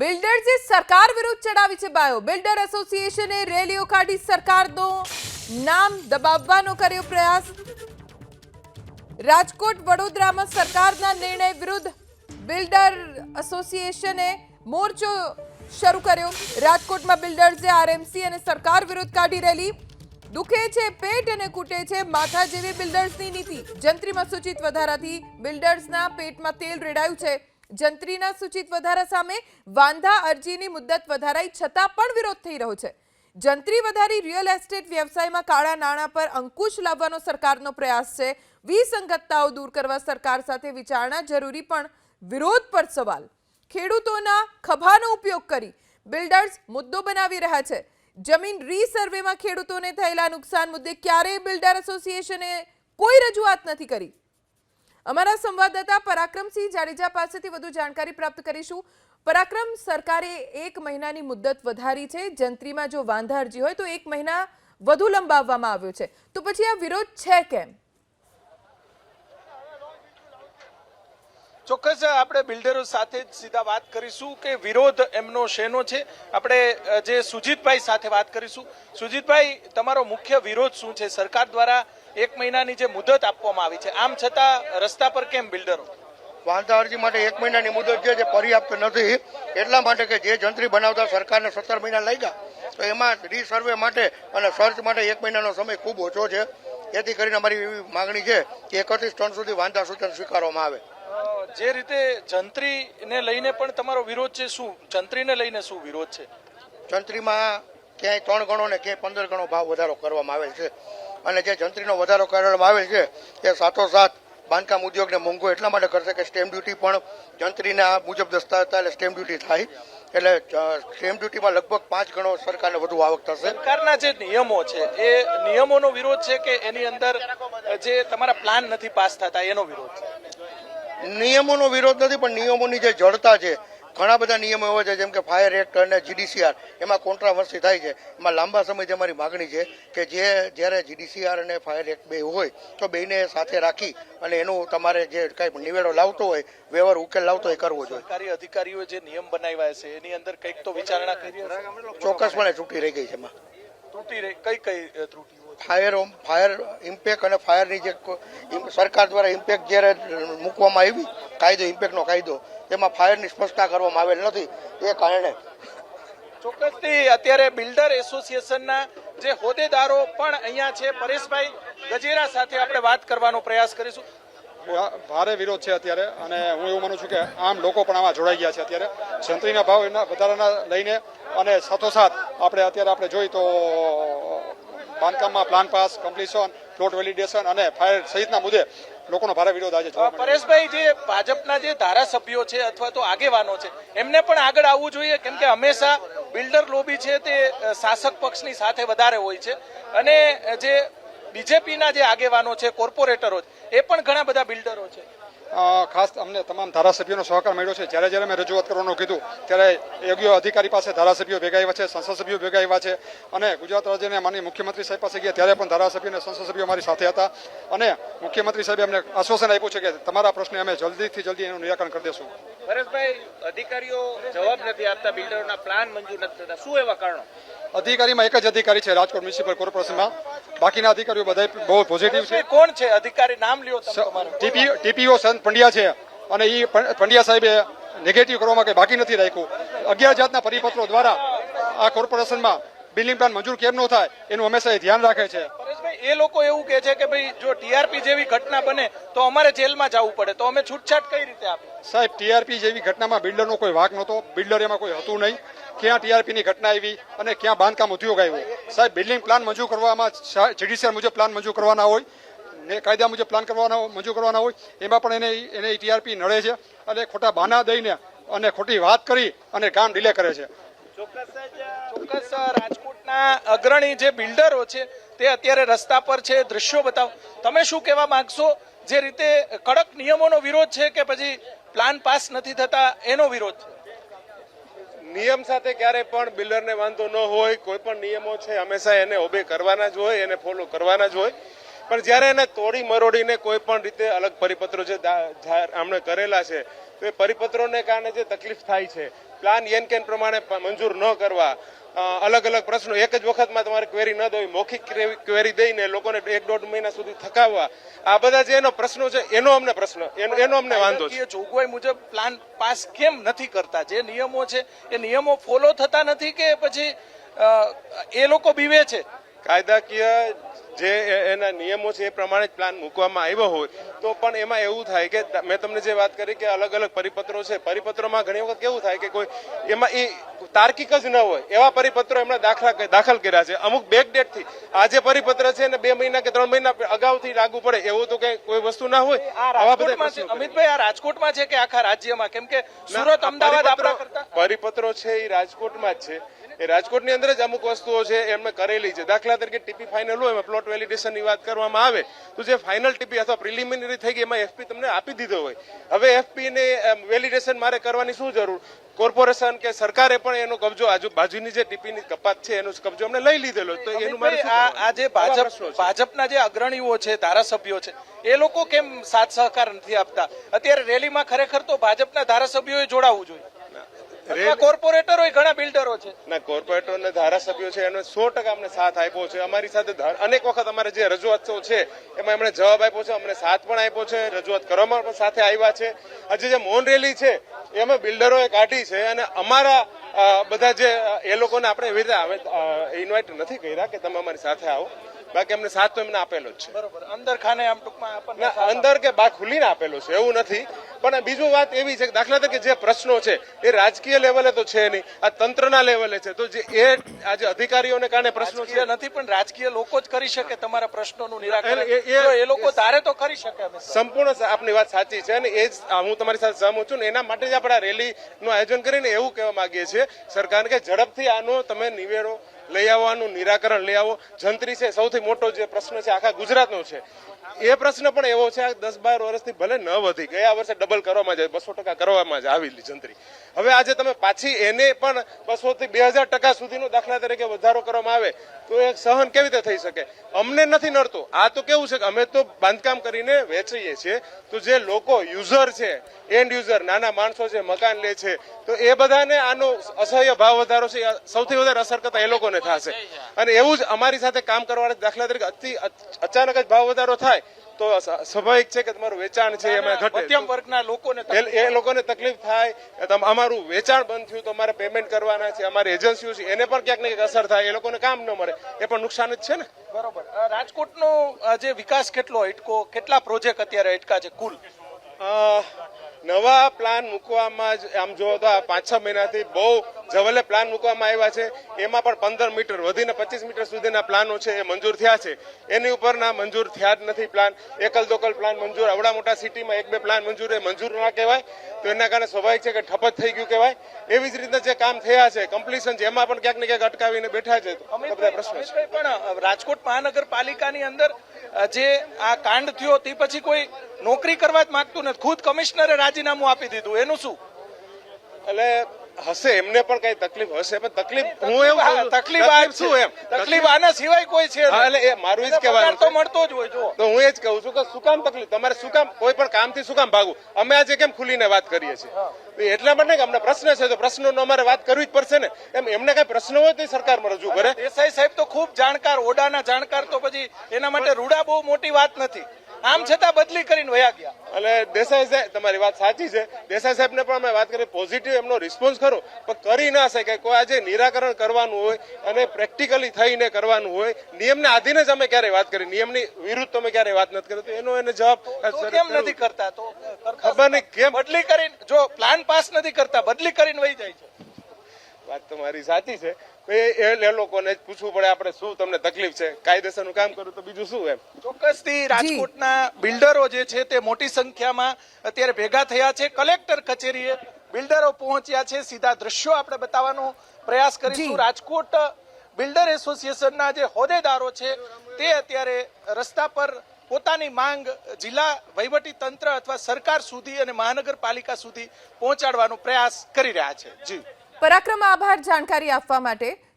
બિલ્ડર્સે સરકાર વિરુદ્ધ ચડાવી છે બાયો. બિલ્ડર એસોસિએશને રેલીઓ કાઢી સરકારનો નામ દબાવવાનો કર્યો પ્રયાસ. રાજકોટ વડોદરામાં સરકારના નિર્ણય વિરુદ્ધ બિલ્ડર એસોસિએશને મોરચો શરૂ કર્યો. રાજકોટમાં બિલ્ડર્સે આરએમસી અને સરકાર વિરુદ્ધ કાઢી રેલી. દુખે છે, પેટ અને કૂટે છે માથા જેવી બિલ્ડર્સની નીતિ. જંત્રીમાં સૂચિત વધારાથી બિલ્ડર્સના પેટમાં તેલ રેડાયું છે. જંત્રીના સૂચિત વધારા સામે વાંધા અરજીની મુદ્દત વધારાઈ છતાં પણ વિરોધ થઈ રહ્યો છે. જંત્રી વધારી રિયલ એસ્ટેટ વ્યવસાયમાં કાળા નાણાં પર અંકુશ લાવવાનો સરકારનો પ્રયાસ છે. વિસંગતતાઓ દૂર કરવા સરકાર સાથે વિચારણા જરૂરી પણ વિરોધ પર સવાલ. ખેડૂતોના ખભાનો ઉપયોગ કરી બિલ્ડર્સ મુદ્દો બનાવી રહ્યા છે. જમીન રીસર્વેમાં ખેડૂતોને થયેલા નુકસાન મુદ્દે ક્યારેય બિલ્ડર એસોસિએશને કોઈ રજૂઆત નથી કરી. અમારા સંવાદદાતા પરાક્રમસિંહ જાડેજા પાસેથી વધુ જાણકારી પ્રાપ્ત કરીશું. પરાક્રમ સરકારે એક મહિનાની મુદ્દત વધારી છે. જંત્રીમાં જો વાંધા અરજી હોય તો એક મહિના વધુ લંબાવવામાં આવ્યો છે. તો પછી આ વિરોધ છે કેમ? ચોક્કસ, આપણે બિલ્ડરો સાથે જ સીધા વાત કરીશું કે વિરોધ એમનો શેનો છે. આપણે જે સુજીતભાઈ સાથે વાત કરીશું. સુજીતભાઈ, તમારો મુખ્ય વિરોધ શું છે? સરકાર દ્વારા એક મહિનાની જે મુદત આપવામાં આવી છે આમ છતાં રસ્તા પર કેમ બિલ્ડરો? વાંધા અરજી માટે એક મહિનાની મુદત છે જે પર્યાપ્ત નથી. એટલા માટે કે જે જંત્રી બનાવતા સરકારને સત્તર મહિના લાગ્યા તો એમાં રીસર્વે માટે અને સર્ચ માટે એક મહિનાનો સમય ખૂબ ઓછો છે. જેથી કરીને અમારી એવી માગણી છે કે એકત્રીસ ટન સુધી વાંધા સૂચન સ્વીકારવામાં આવે. જે રીતે જંત્રીને લઈને પણ તમારો વિરોધ છે શું જંત્રીને લઈને શું વિરોધ છે? જંત્રીમાં ક્યાંય ત્રણ ગણો ને ક્યાંય પંદર ગણો ભાવ વધારો કરવામાં આવેલ છે. અને જે જંત્રીનો વધારો કરવામાં આવેલ છે એ સાથોસાથ બાંધકામ ઉદ્યોગને મોંઘો એટલા માટે કરશે કે સ્ટેમ્પ ડ્યુટી પણ જંત્રીના મુજબ દસ્તા હતા એટલે સ્ટેમ્પ ડ્યુટી થાય. એટલે સ્ટેમ્પ ડ્યુટીમાં લગભગ પાંચ ગણો સરકારને વધુ આવક થશે. સરકારના જે નિયમો છે એ નિયમોનો વિરોધ છે કે એની અંદર જે તમારા પ્લાન નથી પાસ થતા એનો વિરોધ છે? નિયમોનો વિરોધ નથી પણ નિયમોની જે જડતા છે ઘણા બધા નિયમો એવા છે જેમ કે ફાયર એક્ટ અને જીડીસીઆર એમાં કોન્ટ્રાવર્સી થાય છે. એમાં લાંબા સમયથી અમારી માગણી છે કે જે જ્યારે જીડીસીઆર અને ફાયર એક્ટ બે હોય તો બેને સાથે રાખી અને એનું તમારે જે કાંઈ નિવેડો લાવતો હોય વ્યવહાર ઉકેલ લાવતો હોય કરવો જોઈએ. સરકારી અધિકારીઓ જે નિયમ બનાવ્યા છે એની અંદર કંઈક તો વિચારણા કરી ચોક્કસપણે છૂટી રહી ગઈ છે એમાં. ત્રુટી રહી કઈ કઈ છે ફાયર ફાયર ઇમ્પેક્ટ અને ફાયરની જે સરકાર દ્વારા ઇમ્પેક્ટ જ્યારે મૂકવામાં આવી કાયદો ઇમ્પેક્ટનો કાયદો તેમાં ફાયરની સ્પષ્ટતા કરવામાં આવેલ નથી. એ કારણે ચોક્કસથી અત્યારે બિલ્ડર એસોસિએશનના જે હોદ્દેદારો પણ અહીંયા છે પરેશભાઈ ગજેરા સાથે આપણે વાત કરવાનો પ્રયાસ કરીશું. ભારે વિરોધ છે અત્યારે અને હું એવું માનું છું કે આમ લોકો પણ આમાં જોડાઈ ગયા છે અત્યારે. જંત્રીના ભાવ એના વધારાના લઈને અને સાથોસાથ આપણે અત્યારે આપણે જોઈ તો બાંધકામમાં plan pass completion plot validation અને ફાયર સહિતના મુદ્દે લોકોનો ભારે વિરોધ આજે જોવા પરેશભાઈ જે ભાજપના જે ધારાસભ્યો છે અથવા તો આગેવાનો છે એમને પણ આગળ આવવું જોઈએ કેમ કે હંમેશા બિલ્ડર લોબી છે તે શાસક પક્ષની સાથે વધારે હોય છે. અને જે બીજેપીના જે આગેવાનો છે કોર્પોરેટરો એ પણ ઘણા બધા બિલ્ડરો છે. ખાસ અમને તમામ ધારાસભ્યોનો સહકાર મળ્યો છે. જ્યારે જ્યારે મેં રજૂઆત કરવાનું કીધું, ત્યારે યોગ્ય અધિકારી પાસે ધારાસભ્યો ભેગા આવ્યા છે સંસદ સભ્યો ભેગા આવ્યા છે અને ગુજરાત રાજ્યના માની મુખ્યમંત્રી સાહેબ પાસે ગયા, ત્યારે પણ ધારાસભ્યો અને સંસદ સભ્યો મારી સાથે હતા. અને મુખ્યમંત્રી સાહેબે અમને આશ્વાસન આપ્યું છે કે તમારા પ્રશ્ને અમે જલ્દીથી જલ્દી એનું નિરાકરણ કરી દેશું. પરેશભાઈ, અધિકારીઓ જવાબ નથી આપતા, બિલ્ડરોના પ્લાન મંજૂર નથી થતા. શું એવા કારણો? અધિકારીમાં એક જ અધિકારી છે રાજકોટ મ્યુનિસિપલ કોર્પોરેશનમાં. બાકીના અધિકારીઓ બધા બહુ પોઝિટિવ છે. કોણ છે? અધિકારી નામ લ્યો ટીપીઓ સંત પંડ્યા છે અને એ પંડ્યા સાહેબે નેગેટિવ કરવામાં કંઈ બાકી નથી રાખ્યું. અગિયાર જાતના પરિપત્રો દ્વારા આ કોર્પોરેશનમાં બિલ્ડિંગ પ્લાન મંજૂર કેમ ન થાય એનું હંમેશા એ ધ્યાન રાખે છે. એ લોકો એવું કહે છે કે ભાઈ જો ટીઆરપી જેવી ઘટના બને તો અમારે જેલમાં જવું પડે. તો અમે છૂટછાટ કઈ રીતે આપી? સાહેબ ટીઆરપી જેવી ઘટનામાં બિલ્ડરનો કોઈ વાક નહોતો. બિલ્ડર એમાં કોઈ હતું નહીં. ક્યાં ટીઆરપીની ઘટના આવી અને ક્યાં બાંધકામ ઉદ્યોગ આવ્યો? સાહેબ બિલ્ડિંગ પ્લાન મંજૂર કરવામાં જ્યુડિશિયલ મુજબ પ્લાન મંજૂર કરવાના હોય, ને કાયદા મુજબ પ્લાન કરવાના મંજૂર કરવાના હોય, એમાં પણ એને એને ટીઆરપી નડે છે અને ખોટા બહાના દઈને અને ખોટી વાત કરી અને કામ ડિલે કરે છે. ચોક્કસ રાજકોટના અગ્રણી જે બિલ્ડરો છે, તે અત્યારે રસ્તા પર છે. દ્રશ્યો બતાવો, તમે શું કહેવા માંગશો? જે રીતે કડક નિયમોનો વિરોધ છે કે પછી પ્લાન પાસ નથી થતા, એનો વિરોધ છે? નિયમ સાથે ક્યારે પણ બિલ્ડરને વાંધો ન હોય, કોઈ પણ નિયમો છે, હંમેશા એને ઓબે કરવાના જ હોય, એને ફોલો કરવાના જ હોય. પણ જ્યારે એને તોડી મરોડીને કોઈ પણ રીતે અલગ પરિપત્રો જે આમણે કરેલા છે, તો એ પરિપત્રોને કારણે જે તકલીફ થાય છે પ્લાન એન કેન પ્રમાણે મંજૂર ન કરવા અલગ અલગ પ્રશ્નો. એક જ વખતમાં તમારે ક્વેરી ન દેવી મૌખિક ક્વેરી દઈને લોકોને એક દોઢ મહિના સુધી થકાવવા. આ બધા જે એનો પ્રશ્નો છે એનો અમને પ્રશ્ન એનો અમને વાંધો છે. જોગવાઈ મુજબ પ્લાન પાસ કેમ નથી કરતા? જે નિયમો છે એ નિયમો ફોલો થતા નથી કે પછી એ લોકો બીવે છે? કાયદાકીય જે એના નિયમો છે એ પ્રમાણે જ પ્લાન મૂકવામાં આવ્યો હોય તો પણ એમાં એવું થાય કે મેં તમને જે વાત કરી કે અલગ અલગ પરિપત્રો છે પરિપત્રોમાં ઘણી વખત કેવું થાય કે કોઈ એમાં એ તાર્કિક જ ન હોય એવા પરિપત્રો એમણે દાખલા દાખલ કર્યા છે. અમુક બેક ડેટથી આ જે પરિપત્ર છે ને બે મહિના કે ત્રણ મહિના અગાઉથી લાગુ પડે એવું તો કઈ કોઈ વસ્તુ ના હોય આવા બધા. અમિતભાઈ આ રાજકોટમાં છે કે આખા રાજ્યમાં? કેમ કે સુરત અમદાવાદ આપણા પરિપત્રો છે એ રાજકોટમાં જ છે. એ રાજકોટની અંદર જ અમુક વસ્તુઓ છે એમને કરેલી છે. દાખલા તરીકે ટીપી ફાઇનલ હોય એમાં પ્લોટ વેલિડેશનની વાત કરવામાં આવે તો જે ફાઇનલ ટીપી અથવા પ્રિલિમિનરી થઈ ગઈ એમાં એફપી તમને આપી દીધો હોય. હવે એફપીને વેલિડેશન મારે કરવાની શું જરૂર? કોર્પોરેશન કે સરકારે પણ એનો કબજો આજુ બાજુની જે ટીપીની કપાત છે એનો કબજો અમને લઈ લીધેલો તો એનું મારે આ જે ભાજપ ભાજપના જે અગ્રણીઓ છે ધારાસભ્યો છે એ લોકો કેમ સાથ સહકાર નથી આપતા? અત્યારે રેલીમાં ખરેખર તો ભાજપના ધારાસભ્યોએ જોડાવવું જોઈએ. કોર્પોરેટરો ઘણા બિલ્ડરો છે. ના કોર્પોરેટરો અને ધારાસભ્યો છે એનો સો ટકા અમને સાથ આપ્યો છે. અમારી સાથે અનેક વખત અમારે જે રજૂઆતો છે એમાં એમણે જવાબ આપ્યો છે અમને સાથ પણ આપ્યો છે રજૂઆત કરવામાં પણ સાથે આવ્યા છે. આજે જે મૌન રેલી છે એ અમે બિલ્ડરોએ કાઢી છે અને અમારા બધા જે એ લોકોને આપણે એવી રીતે ઇન્વાઇટ નથી કર્યા કે તમે અમારી સાથે આવો. બાકી અમને સાથ તો એમને આપેલો જ છે. બરોબર. અંદર ખાને આમ ટૂંકમાં અંદર કે બા ખુલીને આપેલો છે એવું નથી. પણ બીજું વાત એવી છે કે દાખલા તરીકે જે પ્રશ્નો છે એ રાજકીય લેવલે તો છે નહીં આ તંત્રના લેવલે છે. તો જે એ આજે અધિકારીઓને કારણે પ્રશ્નો છે. નથી પણ રાજકીય લોકો જ કરી શકે તમારા પ્રશ્નોનું નિરાકરણ. એ- લોકો તારે તો કરી શકે સંપૂર્ણ આપની વાત સાચી છે અને એ જ હું તમારી સાથે સહમત છું ને એના માટે જ આપણે આ રેલીનું આયોજન કરીને એવું કહેવા માંગીએ છીએ સરકારને કે ઝડપથી આનો તમે નિવેડો લઈ આવવાનું નિરાકરણ લઈ આવો. જંત્રી છે સૌથી મોટો જે પ્રશ્ન છે આખા ગુજરાતનો છે. એ પ્રશ્ન પણ એવો છે દસ બાર વર્ષથી ભલે ન વધી, ગયા વર્ષે ડબલ કરવામાં જાય બસો ટકા કરવામાં આવેલી જંત્રી. હવે આજે તમે પાછી એને પણ બસો થી બે હજાર ટકા સુધીનો દાખલા તરીકે વધારો કરવામાં આવે, તો એ સહન કેવી રીતે થઈ શકે? અમને નથી નડતું. આ તો કેવું છે કે અમે તો બાંધકામ કરીને વેચીએ છીએ, તો જે લોકો યુઝર છે એન્ડ યુઝર નાના માણસો છે, મકાન લે છે, તો એ બધાને આનો અસહ્ય ભાવ વધારો છે સૌથી વધારે અસર કરતા એ લોકોને થશે. અને એવું જ અમારી સાથે કામ કરવાના દાખલા તરીકે અતિ અચાનક જ ભાવ વધારો થાય તો સ્વાભાવિક છે કે તમારું વેચાણ છે એમાં ઘટે. મધ્યમ વર્ગના લોકોને એ લોકોને તકલીફ થાય અમારું વેચાણ બંધ થયું તો અમારે પેમેન્ટ કરવાના છે અમારી એજન્સીઓ છે એને પણ ક્યાંક ને ક્યાંક અસર થાય એ લોકોને કામ ન મળે. એ પણ નુકસાન જ છે ને. બરોબર. રાજકોટનો જે વિકાસ કેટલો અટકો કેટલા પ્રોજેક્ટ અત્યારે અટકા છે કુલ? નવા પ્લાન મૂકવામાં જ આમ જો તો પાંચ છ મહિનાથી બહુ જવલે પ્લાન મૂકવામાં આવ્યા છે. એમાં પણ પંદર મીટર વધીને પચીસ મીટર સુધીના પ્લાનો છે એ મંજૂર થયા છે. એની ઉપરના મંજૂર થયા જ નથી પ્લાન એકલ દોકલ પ્લાન મંજૂર. આવડા મોટા સિટીમાં એક બે પ્લાન મંજૂર એ મંજૂર ના કહેવાય. તો એના કારણે સ્વાભાવિક છે કે ઠપ થઈ ગયું કહેવાય. એવી જ રીતના જે કામ થયા છે કમ્પ્લીશન છે એમાં પણ ક્યાંક ને ક્યાંક અટકાવીને બેઠા છે. બધા પ્રશ્નો છે. પણ રાજકોટ મહાનગરપાલિકાની અંદર જે આ કાંડ થયો તે પછી કોઈ નોકરી કરવા જ માંગતું નથી. ખુદ કમિશનરે રાજીનામું આપી દીધું. એનું શું? એટલે હશે એમને પણ કઈ તકલીફ હશે. પણ તકલીફ હું એવું તકલીફ આ શું એમ તકલીફ આના સિવાય કોઈ છે એટલે એ મારું એ જ કહેવાનું તો મળતો જ હોય જો. તો હું એ જ કહું છું કે શું કામ તકલીફ? તમારે શું કામ કોઈ પણ કામથી શું કામ ભાગવું? અમે આજે કેમ ખુલીને વાત કરીએ છીએ? એટલા માટે કે અમને પ્રશ્ન છે તો પ્રશ્નોનો અમારે વાત કરવી જ પડશે ને. એમ એમને કઈ પ્રશ્ન હોય તો સરકારમાં રજૂ કરે. દેસાઈ સાહેબ તો ખૂબ જાણકાર ઓડાના જાણકાર તો પછી એના માટે રૂડા બહુ મોટી વાત નથી. આમ છતાં બદલી કરીને વયા ગયા. અને દેસાઈ સાહેબ તમારી વાત સાચી છે. દેસાઈ સાહેબને પણ અમે વાત કરી પોઝિટિવ એમનો રિસ્પોન્સ ખરો. પણ કરી ના શકે કોઈ આજે નિરાકરણ કરવાનું હોય અને પ્રેક્ટિકલી થઈને કરવાનું હોય નિયમને આધીને જ અમે ક્યારેય વાત કરી. નિયમની વિરુદ્ધ તમે ક્યારેય વાત નથી કરી. તો એનો એને જવાબ કેમ નથી કરતા? તો ખબર નહીં કેમ. બદલી કરીને જો પ્લાન પાસ નથી કરતા બદલી કરીને વહી જાય છે. વાત તમારી સાચી છે. એ લોકોને જ પૂછવું પડે આપણે શું તમને તકલીફ છે? કાયદેસરનું કામ કરું તો બીજું શું એમ? ચોક્કસથી રાજકોટના બિલ્ડરો જે છે તે મોટી સંખ્યામાં અત્યારે ભેગા થયા છે. કલેક્ટર કચેરીએ બિલ્ડરો પહોંચ્યા છે. સીધા દ્રશ્યો આપણે બતાવવાનો પ્રયાસ કરીશું. રાજકોટ બિલ્ડર એસોસિએશનના જે હોદ્દેદારો છે તે અત્યારે રસ્તા પર પોતાની માંગ જિલ્લા વહીવટી તંત્ર અથવા સરકાર સુધી અને મહાનગરપાલિકા સુધી પહોંચાડવાનો પ્રયાસ કરી રહ્યા છે. જી. પરાક્રમ આભાર જાણકારી આપવા માટે